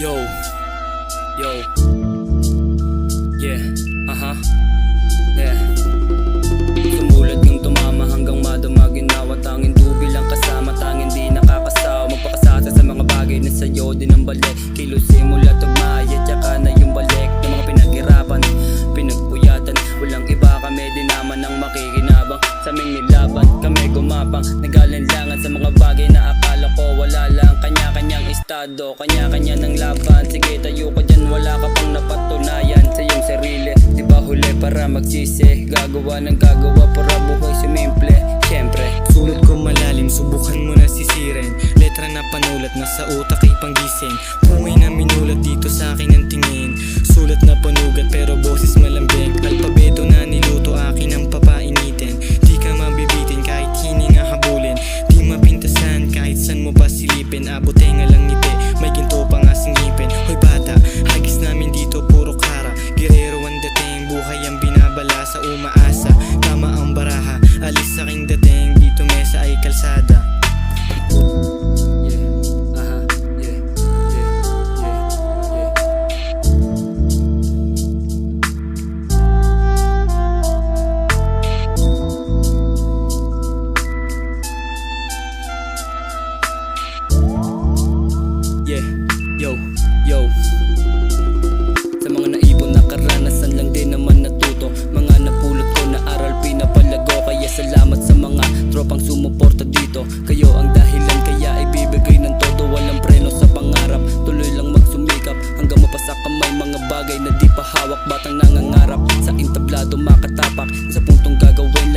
Yo, yo, yeah, aha, yeah. Sumulat yung tumama hanggang madama ginawa Tanging dubi lang kasama, tanging di nakakasawa. Magpakasasa sa mga bagay na sa'yo din ang balik. Kilos simula tugmaya, tsaka na yung balik Ng mga pinaghirapan, pinagpuyatan. Walang iba kami din naman ang makikinabang. Sa aming nilaban, kami gumapang Nagalanlangan apektado Kanya-kanya ng laban. Sige tayo ka dyan. Wala ka pang napatunayan Sa iyong sarili. Di ba huli para magsisi? Gagawa ng gagawa para buhay simple. Siyempre. Sulat ko malalim subukan mo na sisirin. Letra na panulat na sa utak ay panggising. Pungay na minulat dito sa akin ang tingin. Sulat na panugat pero boses malambing. Alpabeto na niluto akin ang papainitin. Di ka mabibitin kahit hininga habulin. Di mapintasan kahit saan mo pa silipin Abot Batang nangangarap? Sa entablado makatapak. Sa puntong gagawin